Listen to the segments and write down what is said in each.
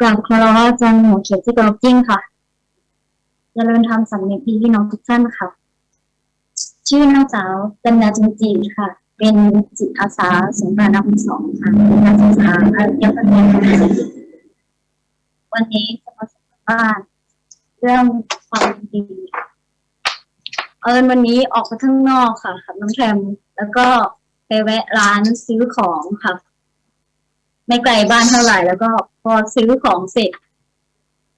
กราบคารวะอาจารย์หมูเขียวที่กรบจริงค่ะเจริญธรรมสำเนียงพี่พี่น้องทุกท่านค่ะ ชื่อนางสาวกัญญาจินจีค่ะ เป็นจิตอาสาสงกรานต์นครสองค่ะเป็นนักศึกษาอารยพัฒนวันนี้จะมาสัมภาษณ์เรื่องความดีเอิญวันนี้ออกไปข้างนอกค่ะกับน้องแทมแล้วก็ไปแวะร้านซื้อของค่ะ ไม่ไกลบ้านเท่าไหร่ แล้วก็พอซื้อของเสร็จ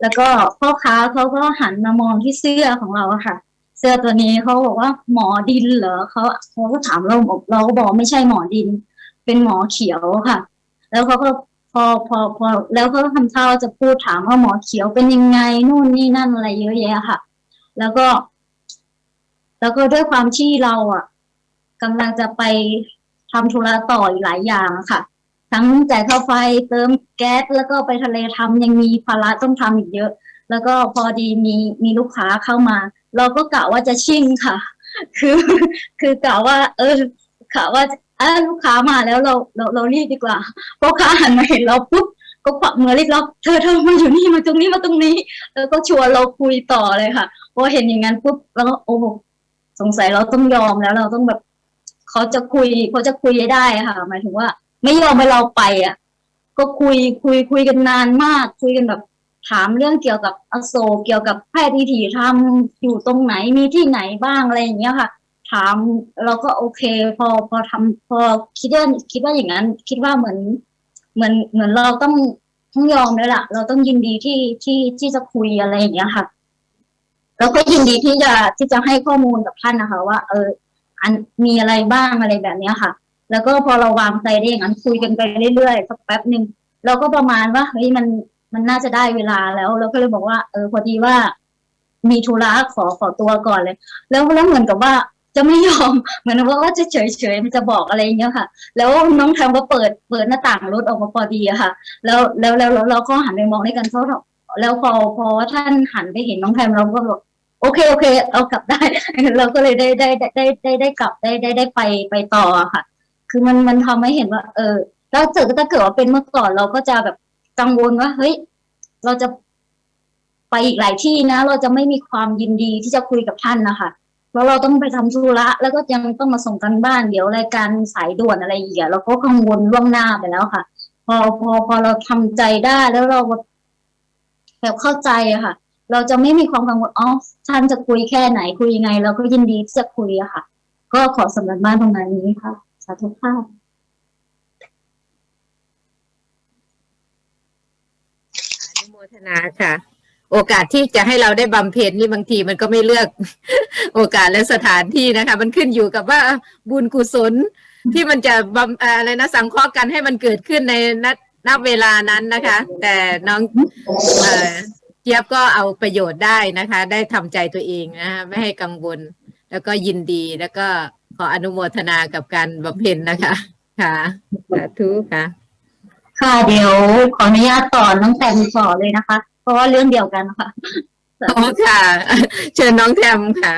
แล้วก็พ่อค้าเขาก็หันมามองที่เสื้อของเราอะค่ะ เสื้อตัวนี้เขาบอกว่าหมอดินเหรอเขาเขาก็ถามเราบอกเราก็บอกไม่ใช่หมอดิน เป็นหมอเขียวค่ะ แล้วเขาก็พอพอพอแล้วเขาก็ทำท่าว่าจะพูดถามว่าหมอเขียวเป็นยังไงนู่นนี่นั่นอะไรเยอะแยะค่ะ แล้วก็ แล้วก็ด้วยความที่เราอะกำลังจะไปทำธุระต่ออีกหลายอย่างค่ะ ทั้งจ่ายค่าไฟเติมแก๊สแล้วก็ไปทะเลทำยังมีภาระต้องทำอีกเยอะ แล้วก็พอดีมีมีลูกค้าเข้ามา เราก็กะว่าจะชิ่งค่ะ คือคือกะว่า เออกะว่าเออลูกค้ามาแล้วเราเราเรารีบดีกว่าเพราะค้าหันมาเห็นเราปุ๊บก็ควักมือเรียกเราเธอเธอมาอยู่นี่มาตรงนี้มาตรงนี้แล้วก็ชวนเราคุยต่อเลยค่ะพอเห็นอย่างนั้นปุ๊บแล้วก็โอ้โหสงสัยเราต้องยอมแล้วเราต้องแบบเขาจะคุยเขาจะคุยได้ค่ะ หมายถึงว่า ไม่ยอมให้เราไปอะ ก็คุยคุยคุยกันนานมาก คุยกันแบบถามเรื่องเกี่ยวกับอโศกเกี่ยวกับแพทย์วิถีธรรมอยู่ตรงไหนมีที่ไหนบ้างอะไรอย่างเงี้ยค่ะ ถามเราก็โอเค พอพอทำพอคิดว่าคิดว่าอย่างนั้น คิดว่าเหมือน เหมือนเหมือนเราต้องต้องยอมแล้วล่ะ เราต้องยินดีที่ที่ที่จะคุยอะไรอย่างเงี้ยค่ะ แล้วก็ยินดีที่จะที่จะให้ข้อมูลกับท่านนะคะ ว่า เออ อันมีอะไรบ้างอะไรแบบเนี้ยค่ะ แล้วก็พอเราวางใจได้อย่างนั้นคุยกันไปเรื่อยๆสักแป๊บหนึ่งเราก็ประมาณว่าเฮ้ยมันมันน่าจะได้เวลาแล้วเราก็เลยบอกว่า เออพอดีว่า มีธุระขอขอตัวก่อนเลย แล้วแล้วเหมือนกับว่าจะไม่ยอมเหมือนว่าว่าจะเฉยเฉยๆมันจะบอกอะไรอย่างเงี้ยค่ะ แล้วน้องแทมก็เปิดเปิดหน้าต่างรถออกมาพอดีอะค่ะ แล้วแล้วแล้วเราก็หันไปมองด้วยกันเพราแล้วพอพอท่านหันไปเห็นน้องแทมเราก็บอกโอเคโอเค เอากลับได้ เราก็เลยได้ได้ได้ได้ได้กลับได้ได้ได้ไปไปต่อค่ะ คือมันมันทำให้เห็นว่า เออแล้วเจอถ้าเกิดว่าเป็นเมื่อก่อนเราก็จะแบบกังวลว่าเฮ้ย เราจะไปอีกหลายที่นะ เราจะไม่มีความยินดีที่จะคุยกับท่านนะคะเพราะเราต้องไปทำธุระแล้วก็ยังต้องมาส่งกันบ้านเดี๋ยวรายการสายด่วนอะไรอย่างเงี้ยเราก็กังวลล่วงหน้าไปแล้วค่ะ พอพอพอเราทำใจได้แล้วเราแบบเข้าใจอะค่ะ เราจะไม่มีความกังวลอ๋อท่านจะคุยแค่ไหนคุยยังไง เราก็ยินดีที่จะคุยอะค่ะ ก็ขอสำหรับบ้านตรงนั้นนี้ค่ะ สาธุค่ะอนุโมทนาค่ะ โอกาสที่จะให้เราได้บำเพ็ญนี่บางทีมันก็ไม่เลือก โอกาสและสถานที่นะคะ มันขึ้นอยู่กับว่าบุญกุศลที่มันจะบำอะไรนะสังเคราะห์กันให้มันเกิดขึ้นในณณเวลานั้นนะคะ แต่น้องเจี๊ยบก็เอาประโยชน์ได้นะคะ ได้ทำใจตัวเองนะคะไม่ให้กังวล แล้วก็ยินดีแล้วก็ ออนุโมทนากับการบำเพ็ญนะคะ ค่ะสาธุค่ะ ค่ะเดี๋ยวขออนุญาตต่อน้องแตมต่อเลยนะคะ เพราะว่าเรื่องเดียวกันค่ะอ๋อค่ะ เชิญน้องแทมค่ะ